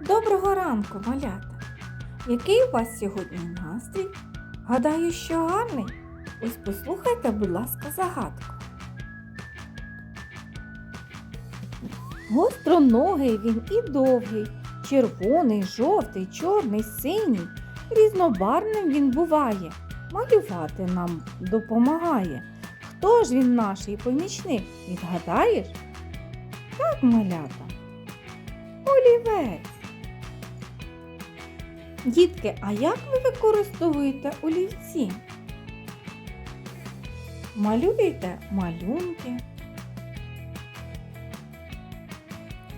Доброго ранку, малята! Який у вас сьогодні настрій? Гадаю, що гарний. Ось послухайте, будь ласка, загадку. Гостроногий він і довгий, червоний, жовтий, чорний, синій. Різнобарвним він буває, малювати нам допомагає. Хто ж він наш помічник? Відгадаєш? Так, малята. Олівець. Дітки, а як ви використовуєте олівці? Малюєте малюнки.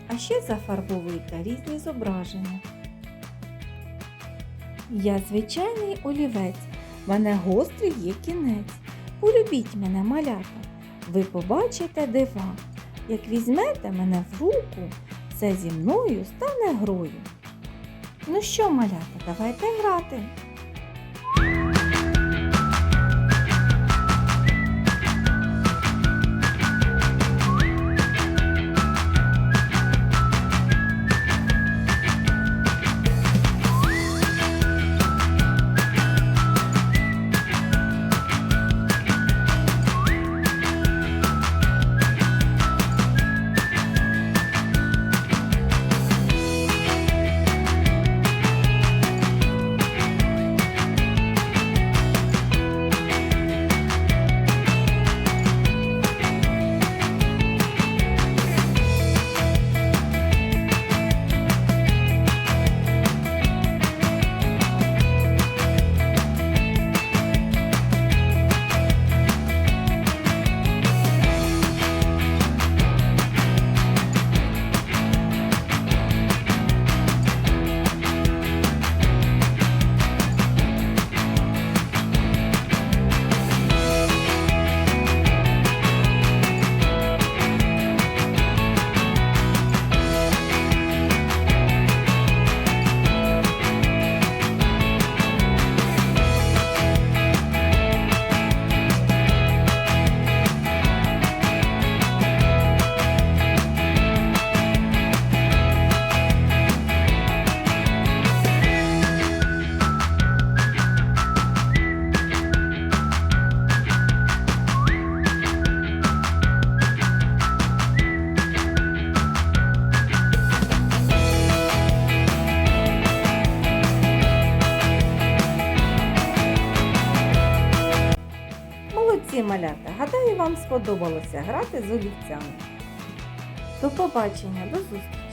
А ще зафарбовуєте різні зображення. Я звичайний олівець, мене гострий є кінець. Полюбіть мене, малята, ви побачите дива. Як візьмете мене в руку, все зі мною стане грою. Ну що, малята, давайте грати. Молодці малята! Гадаю, вам сподобалося грати з олівцями. До побачення, до зустрічі!